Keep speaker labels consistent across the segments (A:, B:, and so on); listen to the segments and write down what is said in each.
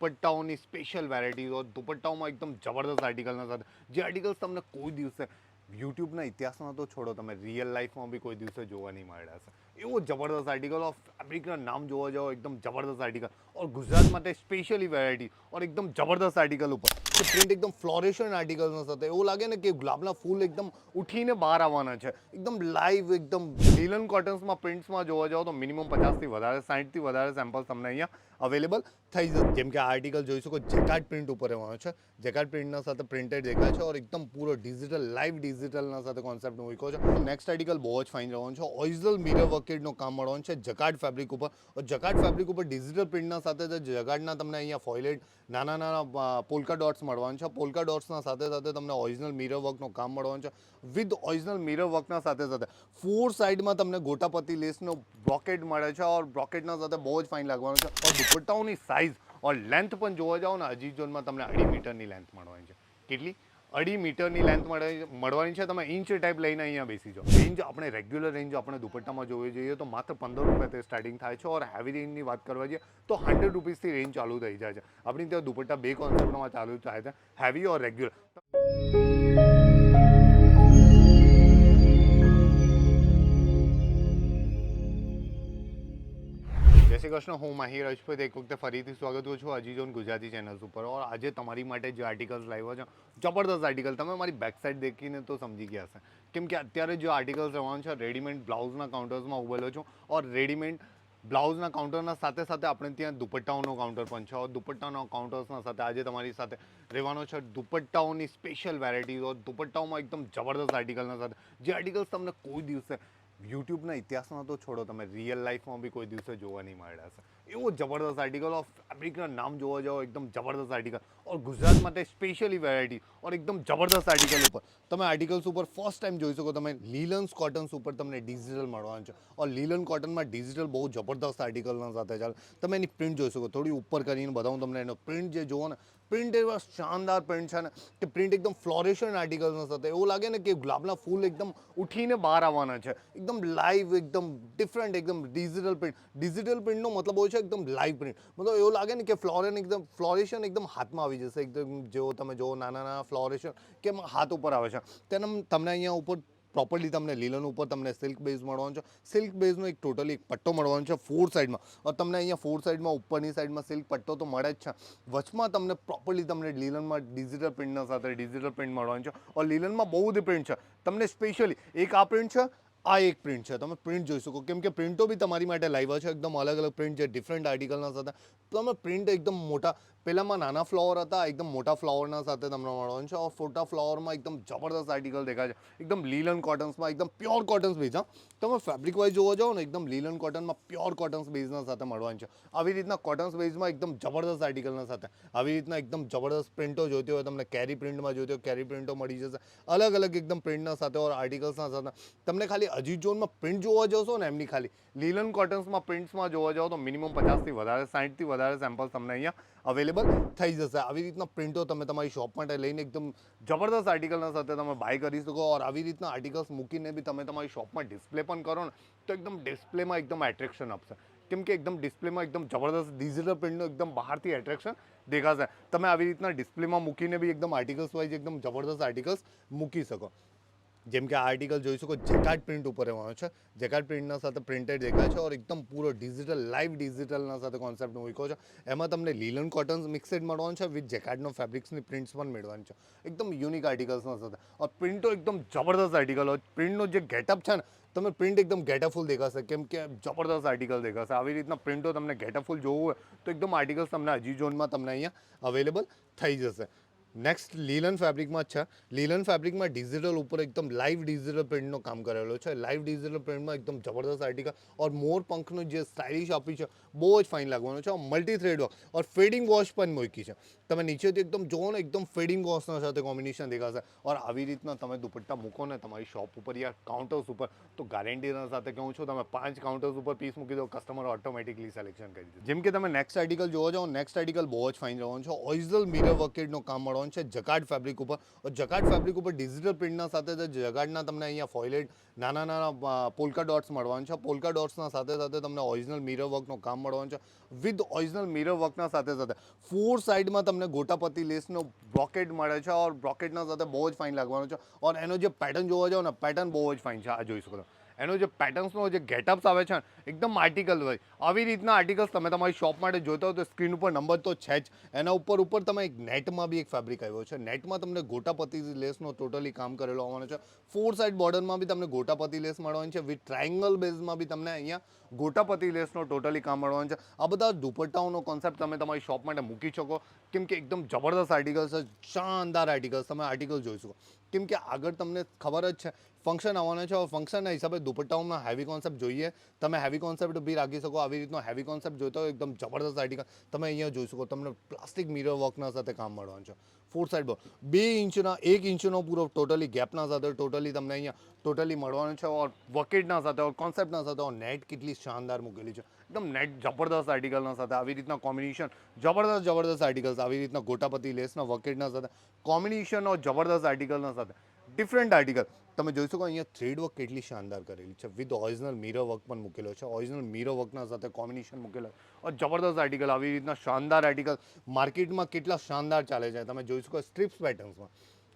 A: દુપટ્ટાઓની special વેરાયટીઓ દુપટ્ટાઓમાં એકદમ જબરદસ્ત આર્ટિકલના સાથે. જે આર્ટિકલ્સ તમને કોઈ દિવસે યુટ્યુબના ઇતિહાસમાં તો છોડો, તમે રિયલ લાઈફમાં બી કોઈ દિવસે જોવા નહીં મળ્યા હશે. એવો જબરદસ્ત આર્ટિકલ ઓફ ફેબ્રિકના નામ જોવા જાઓ, એકદમ જબરદસ્ત આર્ટિકલ ઓર ગુજરાત માટે સ્પેશિયલી વેરાયટી ઓર એકદમ જબરદસ્ત આર્ટિકલ ઉપર કે પ્રિન્ટ એકદમ ફ્લોરેશન આર્ટિકલના સાથે એવું લાગે ને કે ગુલાબના ફૂલ એકદમ ઉઠીને બહાર આવવાના છે એકદમ લાઈવ એકદમ લીલન કોટન્સમાં પ્રિન્ટ્સમાં જોવા જાઓ તો મિનિમમ પચાસથી વધારે સાઠથી વધારે સેમ્પલ્સ તમને અહીંયા અવેલેબલ થઈ જશે। જેમ કે આ આર્ટિકલ જોઈ શકો જેકાર્ડ પ્રિન્ટ ઉપર રહેવાનો છે। જેકાર્ડ પ્રિન્ટના સાથે પ્રિન્ટેડ દેખાય છે ઓર એકદમ પૂરો ડિજિટલ લાઈવ ડિજિટલના સાથે કોન્સેપ્ટ મૂક્યો છે। નેક્સ્ટ આર્ટિકલ બહુ જ ફાઇન રહેવાનું છે। ઓરિજિનલ મિરર વર્કેડનો કામ મળવાનું છે જકાર્ડ ફેબ્રિક ઉપર। જકાર્ડ ફેબ્રિક ઉપર ડિજિટલ પ્રિન્ટના સાથે જ જગાડના તમને અહીંયા ફોઇલેટ નાના નાના પોલકા ડોટ્સ મળવાનું છે. પોલકા ડોટ્સના સાથે સાથે તમને ઓરિજિનલ મિરર વર્કનું કામ મળવાનું છે. વિથ ઓરિજિનલ મિરર વર્કના સાથે સાથે ફોર સાઈડમાં તમને ગોટાપતિ લેસનો બ્રોકેટ મળે છે ઓર બ્રોકેટના સાથે બહુ જ ફાઇન લાગવાનું છે. ઓર દુપટ્ટાઓની સાઇઝ ઓર લેન્થ પણ જોવા જાઓ ને અજીત ઝોનમાં તમને અઢી મીટરની લેન્થ મળવાની છે. કેટલી? અઢી મીટરની લેન્થ મળે, મળવાની છે, તમે ઇંચ ટાઈપ લઈને અહીંયા બેસી જાઓ. રેન્જ આપણે રેગ્યુલર રેન્જ આપણે દુપટ્ટામાં જોવી જોઈએ, તો માત્ર પંદર રૂપિયાથી સ્ટાર્ટિંગ થાય છે, ઓર હેવી રેન્જની વાત કરવા જઈએ, તો હંડ્રેડ રૂપીસથી રેન્જ ચાલુ થઈ જાય છે. આપણી ત્યાં દુપટ્ટા બે કોન્સેપ્ટમાં ચાલુ થાય છે હેવી ઓર રેગ્યુલર જય શ્રી કૃષ્ણ હું માહિર રજપૂત એક વખતે ફરીથી સ્વાગત કરું છું અજીજોન ગુજરાતી ચેનલ્સ ઉપર. ઓર આજે તમારી માટે જે આર્ટિકલ્સ લાવ્યો છે, જબરદસ્ત આર્ટિકલ તમે મારી બેક સાઈડ દેખીને તો સમજી ગયા હશે. કેમ કે અત્યારે જે આર્ટિકલ્સ રહેવાનું છે રેડીમેડ બ્લાઉઝના કાઉન્ટર્સમાં ઉભેલો છું. ઓર રેડીમેડ બ્લાઉઝના કાઉન્ટરના સાથે સાથે આપણે ત્યાં દુપટ્ટાઓનો કાઉન્ટર પણ છે. ઓર દુપટ્ટાના કાઉન્ટર્સના સાથે આજે તમારી સાથે રહેવાનો છે દુપટ્ટાઓની સ્પેશિયલ વેરાયટીઝ ઓર દુપટ્ટાઓમાં એકદમ જબરદસ્ત આર્ટિકલના સાથે. જે આર્ટિકલ્સ તમને કોઈ દિવસે યુટ્યુબના ઇતિહાસમાં તો છોડો, તમે રિયલ લાઈફમાં બી કોઈ દિવસે જોવા નહીં મળ્યા હશે. એવો જબરદસ્ત આર્ટિકલ ઓર ફેબ્રિકના નામ જોવા જાઓ, એકદમ જબરદસ્ત આર્ટિકલ ઓર ગુજરાત માટે સ્પેશિયલી વેરાયટી ઓર એકદમ જબરદસ્ત આર્ટિકલ ઉપર. તમે આર્ટિકલ્સ ઉપર ફર્સ્ટ ટાઈમ જોઈ શકો, તમે લીલન્સ કોટન્સ ઉપર તમને ડિજિટલ મળવાનું છે. ઓર લીલન કોટનમાં ડિજિટલ બહુ જબરદસ્ત આર્ટિકલના સાથે ચાલે. તમે એની પ્રિન્ટ જોઈ શકો, થોડી ઉપર કરીને બતાવું તમને, એનો પ્રિન્ટ જે જુઓ ને પ્રિન્ટ એવા શાનદાર પ્રિન્ટ છે ને કે પ્રિન્ટ એકદમ ફ્લોરેશન આર્ટિકલ્સના સાથે. એવું લાગે ને કે ગુલાબના ફૂલ એકદમ ઉઠીને બહાર આવવાના છે. એકદમ લાઈવ એકદમ ડિફરન્ટ એકદમ ડિજિટલ પ્રિન્ટ ડિજિટલ પ્રિન્ટનો મતલબ હોય છે એકદમ લાઈવ પ્રિન્ટ મતલબ એવું લાગે ને કે ફ્લોરેન એકદમ ફ્લોરેશન એકદમ હાથમાં આવી જશે. એકદમ જેવો તમે જુઓ નાના નાના ફ્લોરેશન કે એમ હાથ ઉપર આવે છે. તેના તમને અહીંયા ઉપર પ્રોપરલી તમને લીલન ઉપર તમને સિલ્ક બેઝ મળવાનું છે. સિલ્ક બેઝનો એક ટોટલી એક પટ્ટો મળવાનો છે ફોર સાઈડમાં તમને અહીંયા ફોર સાઈડમાં ઉપરની સાઈડમાં સિલ્ક પટ્ટો તો મળે જ છે. વચમાં તમને પ્રોપરલી તમને લીલનમાં ડિજિટલ પ્રિન્ટના સાથે ડિજિટલ પ્રિન્ટ મળવાનું છે. ઓર લીલનમાં બહુ બધી પ્રિન્ટ છે. તમને સ્પેશિયલી એક આ પ્રિન્ટ છે, આ એક પ્રિન્ટ છે. તમે પ્રિન્ટ જોઈ શકો. કેમ કે પ્રિન્ટો બી તમારી માટે લાવ્યા છે. એકદમ અલગ અલગ પ્રિન્ટ છે ડિફરન્ટ આર્ટિકલના સાથે. તમે પ્રિન્ટ એકદમ મોટા પહેલાંમાં નાના ફ્લાવર હતા, એકદમ મોટા ફ્લાવરના સાથે તમને મળવાનું છે. ઓર ફોટા ફ્લાવરમાં એકદમ જબરદસ્ત આર્ટિકલ દેખાય છે. એકદમ લીલન કોટન્સમાં, એકદમ પ્યોર કોટન્સ બેઝ હા. તમે ફેબ્રિક વાઇઝ જોવા જાઓ ને, એકદમ લીલન કોટનમાં પ્યોર કોટન્સ બેઝના સાથે મળવાનું છે. આવી રીતના કોટન્સ બેઝમાં એકદમ જબરદસ્ત આર્ટિકલના સાથે. આવી રીતના એકદમ જબરદસ્ત પ્રિન્ટો જોતી હોય, તમને કેરી પ્રિન્ટમાં જોતી હોય કેરી પ્રિન્ટો મળી જશે. અલગ અલગ એકદમ પ્રિન્ટના સાથે ઓર આર્ટિકલ્સના સાથે. તમને ખાલી અજીત ઝોનમાં પ્રિન્ટ જોવા જશો ને, એમની ખાલી લીલન કોટન્સમાં પ્રિન્ટ્સમાં જોવા જાઓ તો મિનિમમ પચાસથી વધારે સાઠથી વધારે સેમ્પલ્સ તમને અહીંયા અવેલેબલ થઈ જશે. આવી રીતના પ્રિન્ટો તમે તમારી શોપ માટે લઈને એકદમ જબરદસ્ત આર્ટિકલના સાથે તમે બાય કરી શકો ઓર આવી રીતના આર્ટિકલ્સ મૂકીને બી તમે તમારી શોપમાં ડિસ્પ્લે પણ કરો ને, તો એકદમ ડિસ્પ્લેમાં એકદમ એટ્રેક્શન આપશે. કેમ કે એકદમ ડિસ્પ્લેમાં એકદમ જબરદસ્ત ડિજિટલ પ્રિન્ટનું એકદમ બહારથી એટ્રેક્શન દેખાશે. તમે આવી રીતના ડિસ્પ્લેમાં મૂકીને બી એકદમ આર્ટિકલ્સ વાઇઝ એકદમ જબરદસ્ત આર્ટિકલ્સ મૂકી શકો. જેમ કે આર્ટિકલ જોઈ શકો, જેકાર્ડ પ્રિન્ટ ઉપર રહેવાનો છે. જેકાર્ડ પ્રિન્ટના સાથે પ્રિન્ટેડ દેખાય છે ઓર એકદમ પૂરો ડિજિટલ લાઈવ ડિજિટલના સાથે કોન્સેપ્ટ મૂક્યો છે. એમાં તમને લીલન કોટન્સ મિક્સેડ મળવાનું છે વિથ જેકાર્ડનો ફેબ્રિક્સની પ્રિન્ટ્સ પણ મેળવાની છે. એકદમ યુનિક આર્ટિકલ્સના સાથે. ઓર પ્રિન્ટો એકદમ જબરદસ્ત આર્ટિકલ હોય. પ્રિન્ટનો જે ગેટઅપ છે ને, તમે પ્રિન્ટ એકદમ ગેટઅપફુલ દેખાશે. કેમ કે જબરદસ્ત આર્ટિકલ દેખાશે. આવી રીતના પ્રિન્ટો તમને ગેટઅપફુલ જોવું હોય, તો એકદમ આર્ટિકલ્સ તમને અજી ઝોનમાં તમને અહીંયા અવેલેબલ થઈ જશે. નેક્સ્ટ લીલન ફેબ્રિકમાં છે. લીલન ફેબ્રિકમાં ડિજિટલ ઉપર એકદમ લાઈવ ડિજિટલ પ્રિન્ટનો કામ કરેલો છે. લાઈવ ડિજિટલ પ્રિન્ટમાં એકદમ જબરદસ્ત આર્ટિકલ ઓર મોર પંખનો જે સ્ટાઇલિશ આપી છે, બહુ જ ફાઇન લાગવાનો છે. Multi thread work or fading wash પણ મૂકી છે. તમે નીચેથી એકદમ જુઓ ને, એકદમ ફેડિંગ વોશના સાથે કોમ્બિનેશન દેખાશે. ઓર આવી રીતના તમે દુપટ્ટા મૂકો ને, તમારી શોપ ઉપર યા કાઉન્ટર્સ ઉપર, તો ગેરંટીના સાથે કહું છું, તમે પાંચ કાઉન્ટર્સ ઉપર પીસ મૂકી દો કસ્ટમર ઓટોમેટિકલી સિલેક્શન કરી દે. જેમ કે તમે નેક્સ્ટ આર્ટિકલ જોવા જાઓ નેક્સ્ટ આર્ટિકલ બહુ જ ફાઇન રહેવાનું છે. ઓરિજિનલ મિરર વર્કેડનું કામ મળવાનું મળવાનું છે જકાર્ડ ફેબ્રિક ઉપર. જકાર્ડ ફેબ્રિક ઉપર ડિજિટલ પ્રિન્ટના સાથે જકાર્ડના તમને અહીંયા ફોઇલેટ નાના નાના પોલકા ડોટ્સ મળવાનું છે. પોલકા ડોટ્સના સાથે સાથે તમને ઓરિજિનલ મિરર વર્કનું કામ મળવાનું છે. વિથ ઓરિજિનલ મિરર વર્કના સાથે સાથે ફોર સાઈડમાં તમને ગોટાપતિ લેસનો બ્રોકેટ મળે છે ઓર બ્રોકેટના સાથે બહુ જ ફાઇન લાગવાનો છે. ઓર એનો જે પેટર્ન જોવા જાઓ ને પેટર્ન બહુ જ ફાઇન છે. આ જોઈ શકો એનો જે પેટર્ન્સનો જે ગેટઅપ્સ આવે છે એકદમ આર્ટિકલ હોય. આવી રીતના આર્ટિકલ્સ તમે તમારી શોપ માટે જોતા હો તો સ્ક્રીન ઉપર નંબર તો છે જ. એના ઉપર ઉપર તમે એક નેટમાં બી એક ફેબ્રિક આવ્યો છે. નેટમાં તમને ગોટાપતિ લેસનો ટોટલી કામ કરેલો આવવાનો છે. ફોર સાઇડ બોર્ડરમાં બી તમને ગોટાપતિ લેસ મળવાની છે. વિથ ટ્રાયંગલ બેઝમાં બી તમને અહીંયા ગોટાપતિ લેસનો ટોટલી કામ મળવાનું છે. આ બધા દુપટ્ટાઓનો કોન્સેપ્ટ તમે તમારી શોપ માટે મૂકી શકો. કેમ કે એકદમ જબરદસ્ત આર્ટિકલ્સ છે. શાનદાર આર્ટિકલ્સ તમે આર્ટિકલ જોઈ શકો. કેમ કે આગળ તમને ખબર જ છે ફંક્શન આવવાનું છે. ફંક્શનના હિસાબે દુપટ્ટાઓમાં હેવી કોન્સેપ્ટ જોઈએ. તમે હેવી કોન્સેપ્ટ બી રાખી શકો. આવી રીતનો હેવી કોન્સેપ્ટ જોઈતો હોય, એકદમ જબરદસ્ત આર્ટિકલ તમે અહીંયા જોઈ શકો, તમને પ્લાસ્ટિક મિરર વર્કના સાથે કામ મળવાનું છે. ફોર સાઇડ બોર્ડ બે ઇંચના, એક ઇંચનો પૂરો ટોટલી ગેપના સાથે ટોટલી તમને અહીંયા ટોટલી મળવાનું છે. ઓર વકેટના સાથે, ઓર કોન્સેપ્ટના સાથે, ઓર નેટ કેટલી શાનદાર મૂકેલી છે. એકદમ નેટ જબરદસ્ત આર્ટિકલના સાથે, આવી રીતના કોમ્બિનેશન જબરદસ્ત જબરદસ્ત આર્ટિકલ્સ આવી રીતના ગોટાપતિ લેસના વકેટના સાથે કોમ્બિનેશન ઓર જબરદસ્ત આર્ટિકલના સાથે. ડિફરન્ટ આર્ટિકલ તમે જોઈ શકો અહીંયા થ્રેડ વર્ક કેટલી શાનદાર કરેલી છે. વિથ ઓરિજિનલ મિરર વર્ક પણ મૂકેલો છે. ઓરિજિનલ મિરર વર્કના સાથે કોમ્બિનેશન મૂકેલો છે. જબરદસ્ત આર્ટિકલ આવી રીતના શાનદાર આર્ટિકલ માર્કેટમાં કેટલા શાનદાર ચાલે છે. તમે જોઈ શકો સ્ટ્રીપ્સ પેટર્ન્સમાં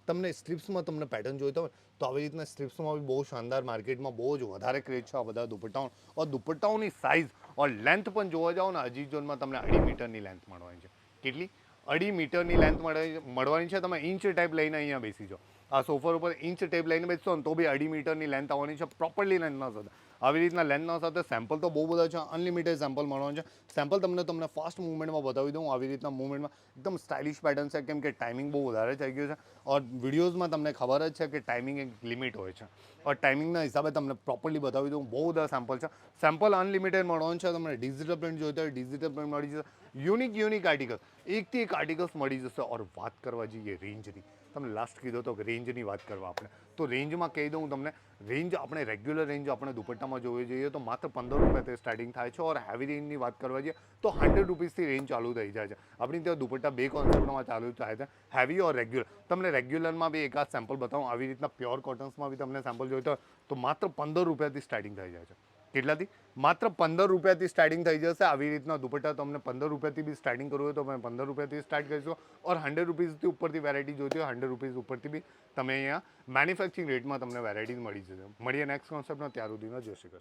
A: તમને સ્ટ્રીપ્સમાં તમને પેટર્ન જોઈતો હોય તો આવી રીતના સ્ટ્રીપ્સમાં બી બહુ શાનદાર માર્કેટમાં બહુ જ વધારે ક્રેઝ છે આ બધા દુપટ્ટાઓ. ઓર દુપટ્ટાઓની સાઇઝ ઓર લેન્થ પણ જોવા જાઓ ને અજી ઝોનમાં તમને અઢી મીટરની લેન્થ મળવાની છે. કેટલી? અઢી મીટરની લેન્થ મળે, મળવાની છે. તમે ઇંચ ટાઈપ લઈને અહીંયા બેસી જાઓ. આ સોફર ઉપર ઇંચ ટેપ લઈને બેસશો ને તો બી અઢી મીટરની લેન્થ આવવાની છે. પ્રોપરલી લેન્થના સાથે. આવી રીતના લેન્થના સાથે સેમ્પલ તો બહુ બધા છે. અનલિમિટેડ સેમ્પલ મળવાનું છે. સેમ્પલ તમને તમને ફાસ્ટ મૂવમેન્ટમાં બતાવી દઉં. આવી રીતના મૂવમેન્ટમાં એકદમ સ્ટાઇલિશ પેટર્ન છે. કેમ કે ટાઈમિંગ બહુ વધારે થઈ ગયો છે. ઓર વિડીયોઝમાં તમને ખબર જ છે કે ટાઈમિંગ એક લિમિટ હોય છે. ઓર ટાઈમિંગના હિસાબે તમને પ્રોપરલી બતાવી દઉં. બહુ બધા સેમ્પલ છે. સેમ્પલ અનલિમિટેડ મળવાનું છે. તમને ડિજિટલ પ્રિન્ટ જોઈતો હોય ડિજિટલ પ્રિન્ટ મળી જશે. યુનિક યુનિક આર્ટિકલ એકથી એક આર્ટિકલ્સ મળી જશે. ઓર વાત કરવા જઈએ રેન્જની તમને લાસ્ટ કીધો તો રેન્જની વાત કરવા આપણે. તો રેન્જમાં કહી દઉં તમને રેન્જ આપણે રેગ્યુલર રેન્જ આપણે દુપટ્ટામાં જોવી જોઈએ તો માત્ર પંદર રૂપિયાથી સ્ટાર્ટિંગ થાય છે ઓર હેવી રેન્જની વાત કરવા જઈએ તો હંડ્રેડ રૂપીસથી રેન્જ ચાલુ થઈ જાય છે. આપણી ત્યાં દુપટ્ટા બે કોન્સેપ્ટમાં ચાલુ થાય છે હેવી ઓર રેગ્યુલર તમને રેગ્યુલરમાં બી એકાદ સેમ્પલ બતાવું, આવી રીતના પ્યોર કોટન્સમાં બી તમને સેમ્પલ જોઈતો તો માત્ર પંદર રૂપિયાથી સ્ટાર્ટિંગ થઈ જાય છે. કેટલાથી માત્ર પંદર રૂપિયાથી સ્ટાર્ટિંગ થઈ જશે. આવી રીતના દુપટ્ટા તમને પંદર રૂપિયાથી બી સ્ટાર્ટિંગ કરવું હોય તો તમે પંદર રૂપિયાથી સ્ટાર્ટ કરીશું. ઓર હંડ્રેડ રૂપીઝથી ઉપરથી વેરાયટી જોઈતી હોય હંડ્રેડ રૂપીઝ ઉપરથી બી તમે અહીંયા મેન્યુફેક્ચરિંગ રેટમાં તમને વેરાયટી મળી જશે. મળીએ નેક્સ્ટ કોન્સેપ્ટનો ત્યાર સુધીનો જય શ્રી